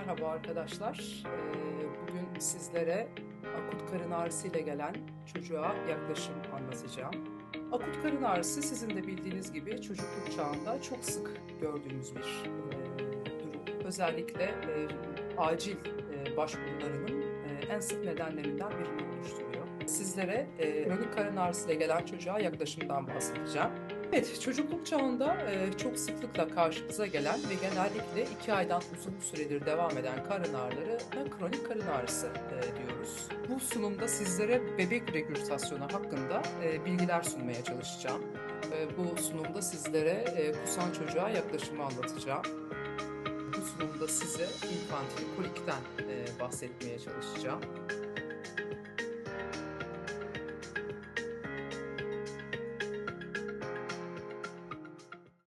Merhaba arkadaşlar. Ee, Bugün sizlere akut karın ağrısı ile gelen çocuğa yaklaşım anlatacağım. Akut karın ağrısı sizin de bildiğiniz gibi çocukluk çağında çok sık gördüğümüz bir e, durum. Özellikle e, acil e, başvurularının en sık nedenlerinden birini oluşturuyor. Sizlere e, kronik karın ağrısı ile gelen çocuğa yaklaşımdan bahsedeceğim. Evet, çocukluk çağında e, çok sıklıkla karşımıza gelen ve genellikle iki aydan uzun süredir devam eden karın ağrıları da kronik karın ağrısı e, diyoruz. Bu sunumda sizlere bebek regürjitasyonu hakkında e, bilgiler sunmaya çalışacağım. E, bu sunumda sizlere e, kusan çocuğa yaklaşımı anlatacağım. Bu sunumda size infantil kolikten e, bahsetmeye çalışacağım.